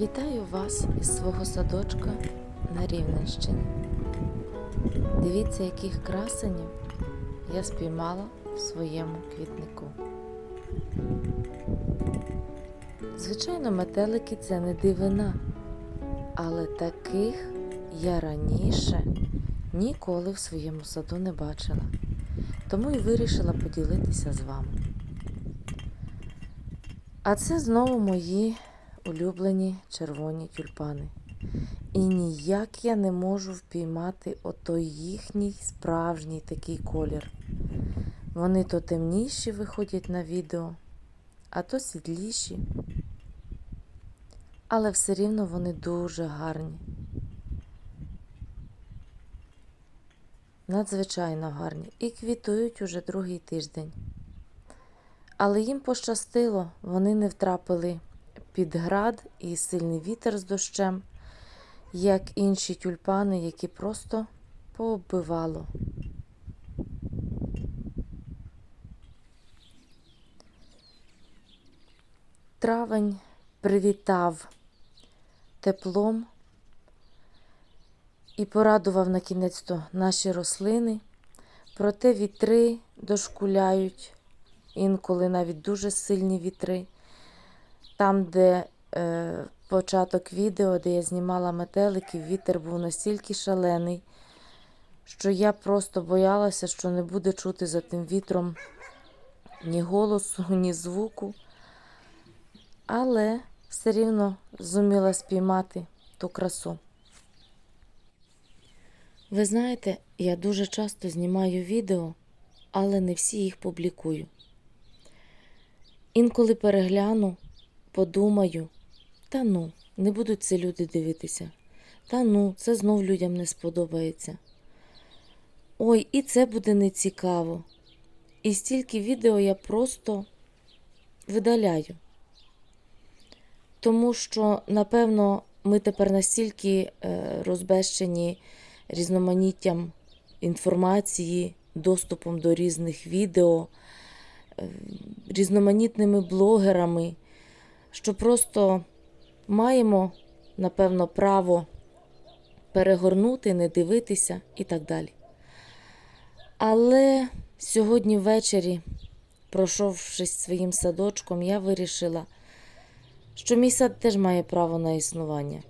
Вітаю вас із свого садочка на Рівненщині. Дивіться, яких красенів я спіймала в своєму квітнику. Звичайно, метелики це не дивина, але таких я раніше ніколи в своєму саду не бачила, тому і вирішила поділитися з вами. А це знову мої улюблені червоні тюльпани. І ніяк я не можу впіймати отой їхній справжній такий колір. Вони то темніші виходять на відео, а то світліші. Але все рівно вони дуже гарні. Надзвичайно гарні. І квітують уже другий тиждень. Але їм пощастило, вони не втрапили під град і сильний вітер з дощем, як інші тюльпани, які просто пооббивало. Травень привітав теплом і порадував на кінець то наші рослини, проте вітри дошкуляють, інколи навіть дуже сильні вітри. Там, де е, початок відео, де я знімала метеликів, вітер був настільки шалений, що я просто боялася, що не буде чути за тим вітром ні голосу, ні звуку. Але все рівно зуміла спіймати ту красу. Ви знаєте, я дуже часто знімаю відео, але не всі їх публікую. Інколи перегляну подумаю, та ну, не будуть це люди дивитися. Та ну, це знов людям не сподобається. Ой, і це буде нецікаво. І стільки відео я просто видаляю. Тому що, напевно, ми тепер настільки е, розбещені різноманіттям інформації, доступом до різних відео, е, різноманітними блогерами що просто маємо, напевно, право перегорнути, не дивитися і так далі. Але сьогодні ввечері, пройшовшись своїм садочком, я вирішила, що мій сад теж має право на існування.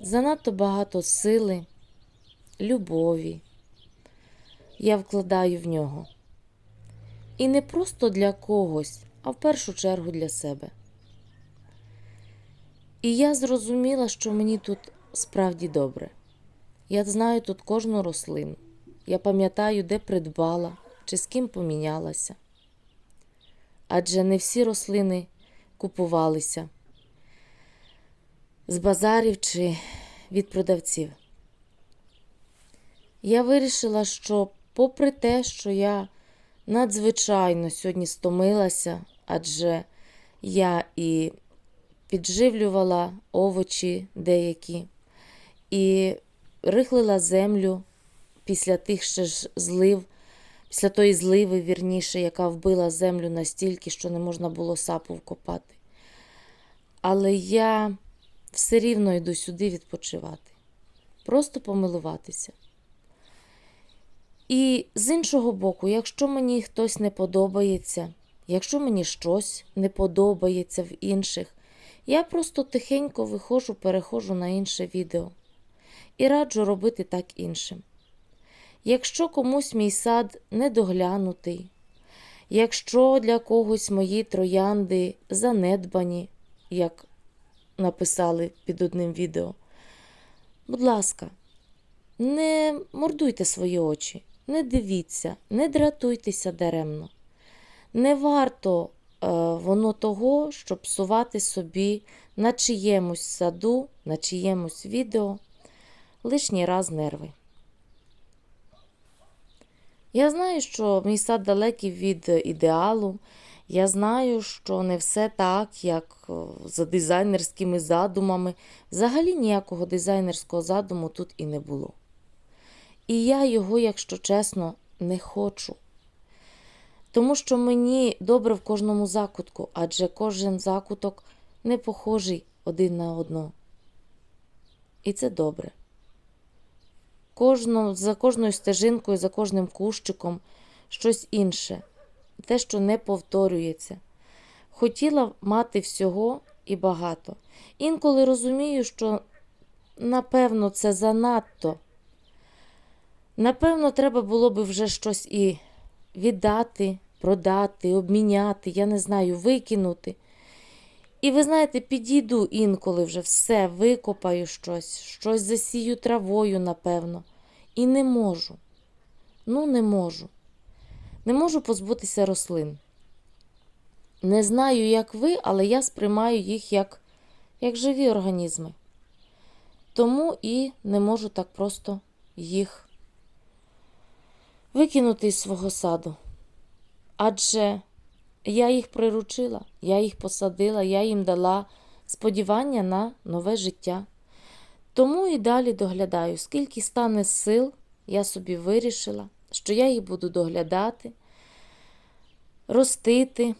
Занадто багато сили, любові я вкладаю в нього. І не просто для когось, а в першу чергу для себе. І я зрозуміла, що мені тут справді добре. Я знаю тут кожну рослину. Я пам'ятаю, де придбала чи з ким помінялася. Адже не всі рослини купувалися з базарів чи від продавців. Я вирішила, що, попри те, що я надзвичайно сьогодні стомилася, адже я і підживлювала овочі деякі, і рихлила землю після тих ще ж злив, після тої зливи, вірніше, яка вбила землю настільки, що не можна було сапу вкопати. Але я все рівно йду сюди відпочивати, просто помилуватися. І з іншого боку, якщо мені хтось не подобається, якщо мені щось не подобається в інших, Я просто тихенько виходжу, переходжу на інше відео і раджу робити так іншим. Якщо комусь мій сад недоглянутий, якщо для когось мої троянди занедбані, як написали під одним відео, будь ласка, не мордуйте свої очі, не дивіться, не дратуйтеся даремно. Не варто е, воно того, щоб псувати собі на чиємусь саду, на чиємусь відео лишній раз нерви. Я знаю, що мій сад далекий від ідеалу. Я знаю, що не все так, як за дизайнерськими задумами. Взагалі ніякого дизайнерського задуму тут і не було. І я його, якщо чесно, не хочу. Тому що мені добре в кожному закутку, адже кожен закуток не похожий один на одного. І це добре. Кожно, за кожною стежинкою, за кожним кущиком щось інше, те, що не повторюється. Хотіла мати всього і багато. Інколи розумію, що напевно це занадто. Напевно, треба було би вже щось і віддати, продати, обміняти, я не знаю, викинути. І ви знаєте, підійду інколи вже все, викопаю щось, щось засію травою, напевно. І не можу. Ну, не можу. Не можу позбутися рослин. Не знаю, як ви, але я сприймаю їх як, як живі організми. Тому і не можу так просто їх викинути із свого саду. Адже я їх приручила, я їх посадила, я їм дала сподівання на нове життя. Тому і далі доглядаю, скільки стане сил, я собі вирішила, що я їх буду доглядати, ростити,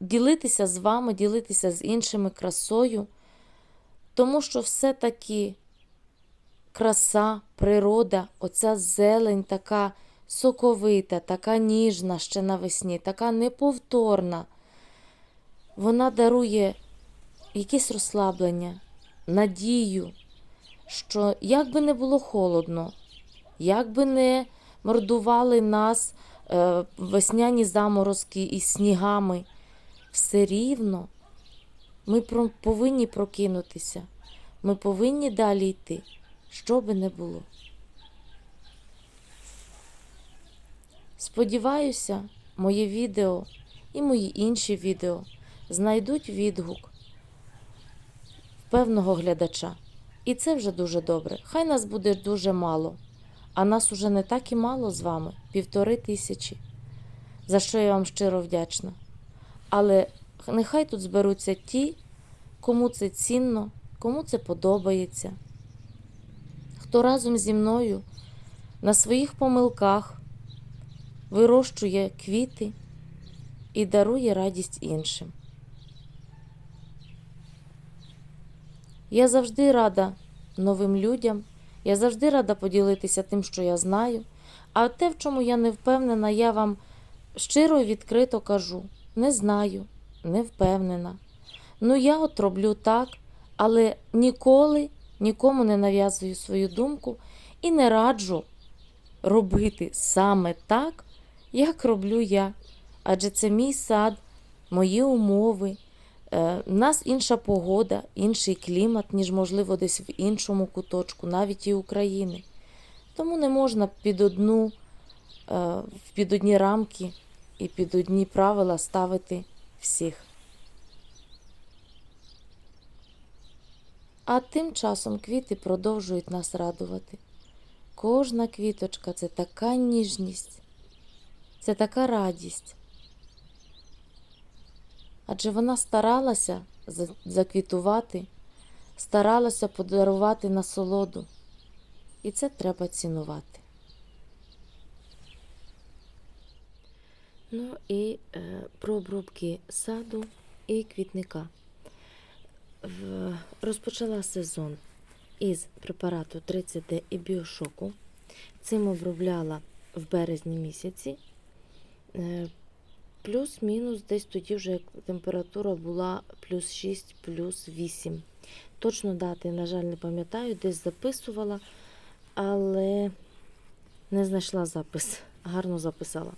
ділитися з вами, ділитися з іншими красою, тому що все-таки краса, природа, оця зелень така соковита, така ніжна ще навесні, така неповторна. Вона дарує якесь розслаблення, надію, що як би не було холодно, як би не мордували нас е, весняні заморозки із снігами, все рівно ми повинні прокинутися, ми повинні далі йти, що би не було. Сподіваюся, моє відео і мої інші відео знайдуть відгук певного глядача. І це вже дуже добре. Хай нас буде дуже мало, а нас уже не так і мало з вами півтори тисячі, за що я вам щиро вдячна. Але нехай тут зберуться ті, кому це цінно, кому це подобається, хто разом зі мною на своїх помилках вирощує квіти і дарує радість іншим. Я завжди рада новим людям, я завжди рада поділитися тим, що я знаю. А те, в чому я не впевнена, я вам щиро і відкрито кажу: не знаю, не впевнена. Ну, я от роблю так, але ніколи нікому не нав'язую свою думку і не раджу робити саме так, як роблю я. Адже це мій сад, мої умови. Е, У нас інша погода, інший клімат, ніж, можливо, десь в іншому куточку, навіть і України. Тому не можна під одну, е, під одні рамки і під одні правила ставити всіх. А тим часом квіти продовжують нас радувати. Кожна квіточка це така ніжність, це така радість. Адже вона старалася заквітувати, старалася подарувати насолоду. І це треба цінувати. Ну і е, про обробки саду і квітника. Розпочала сезон із препарату 30D і біошоку. Цим обробляла в березні місяці. Е, плюс-мінус десь тоді вже температура була плюс 6, плюс 8. Точно дати, на жаль, не пам'ятаю, десь записувала, але не знайшла запис. Гарно записала.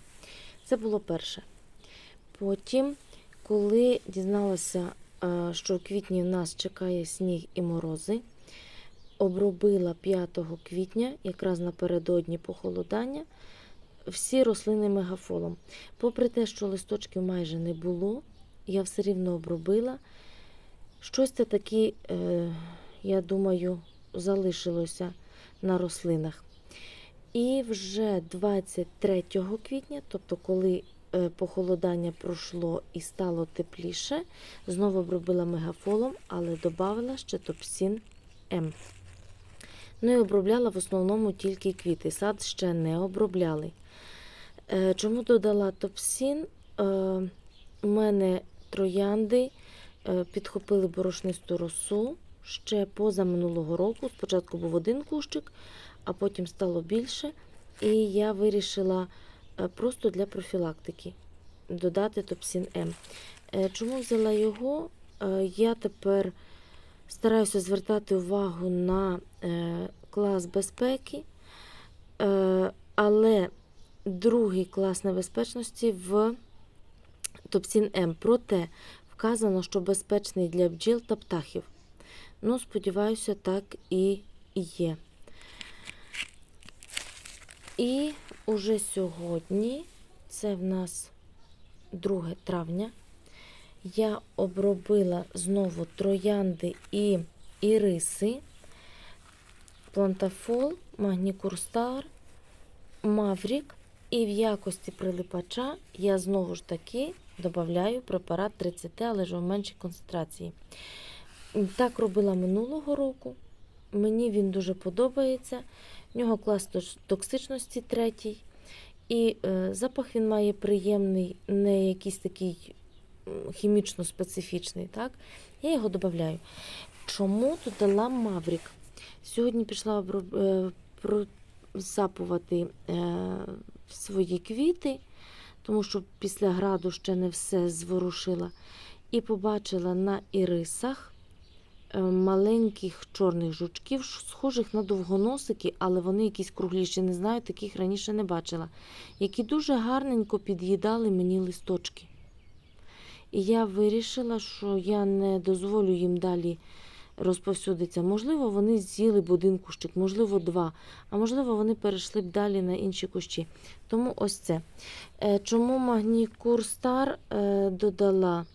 Це було перше. Потім, коли дізналася, що в квітні нас чекає сніг і морози, обробила 5 квітня, якраз напередодні похолодання, всі рослини мегафолом. Попри те, що листочків майже не було, я все рівно обробила. Щось це таке, я думаю, залишилося на рослинах. І вже 23 квітня, тобто коли похолодання пройшло і стало тепліше, знову обробила мегафолом, але додала ще топсін М. Ну і обробляла в основному тільки квіти. Сад ще не обробляли. Е, Чому додала топсін? Е, У мене троянди е, підхопили борошнисту росу ще поза минулого року. Спочатку був один кущик, а потім стало більше. І я вирішила е, просто для профілактики додати топсін М. Е, Чому взяла його? Е, Я тепер стараюся звертати увагу на е, клас безпеки, е, але другий клас небезпечності в топсін М. Проте вказано, що безпечний для бджіл та птахів. Ну, сподіваюся, так і є. І уже сьогодні, це в нас 2 травня, я обробила знову троянди і іриси, плантафол, магнікурстар, маврік. І в якості прилипача я знову ж таки додаю препарат 30, але ж в меншій концентрації. Так робила минулого року. Мені він дуже подобається. В нього клас токсичності третій. І е, запах він має приємний, не якийсь такий хімічно специфічний. Так? Я його додаю. Чому додала Маврік? Сьогодні пішла е, просапувати е, свої квіти, тому що після граду ще не все зворушила. І побачила на ірисах маленьких чорних жучків, схожих на довгоносики, але вони якісь кругліші. Не знаю, таких раніше не бачила, які дуже гарненько під'їдали мені листочки. І я вирішила, що я не дозволю їм далі розповсюдитися. Можливо, вони з'їли б один кущик, можливо, два, а можливо, вони перейшли б далі на інші кущі. Тому ось це. Е, Чому Магнікур Стар е, додала?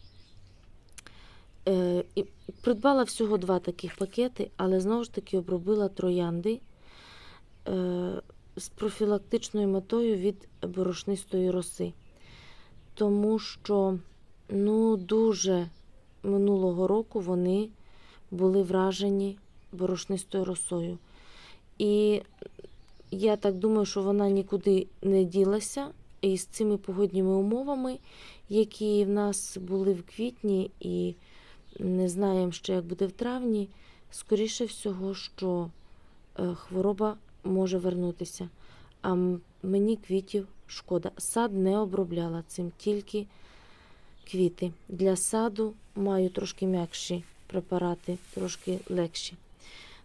Е, і Придбала всього два таких пакети, але знову ж таки обробила троянди е, з профілактичною метою від борошнистої роси. Тому що ну, дуже минулого року вони були вражені борошнистою росою. І я так думаю, що вона нікуди не ділася. І з цими погодніми умовами, які в нас були в квітні, і не знаємо ще, як буде в травні, скоріше всього, що е, хвороба може вернутися. А мені квітів шкода. Сад не обробляла цим, тільки квіти. Для саду маю трошки м'якші препарати, трошки легші.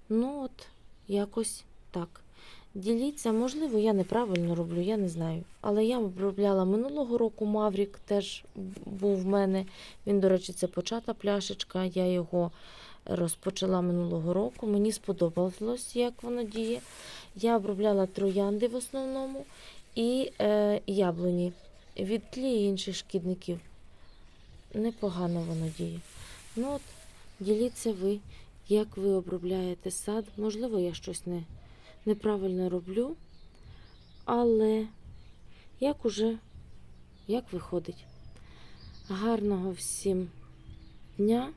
Ну, от, якось так. Діліться, можливо, я неправильно роблю, я не знаю. Але я обробляла минулого року Маврік, теж був в мене. Він, до речі, це почата пляшечка. Я його розпочала минулого року. Мені сподобалось, як воно діє. Я обробляла троянди в основному і е, яблуні від тлі інших шкідників. Непогано воно діє. Ну от, діліться ви, як ви обробляєте сад. Можливо, я щось не, неправильно роблю, але як уже, як виходить. Гарного всім дня,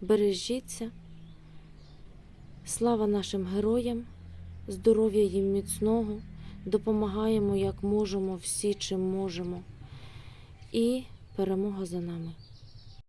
бережіться. Слава нашим героям, здоров'я їм міцного, допомагаємо як можемо, всі чим можемо. І перемога за нами.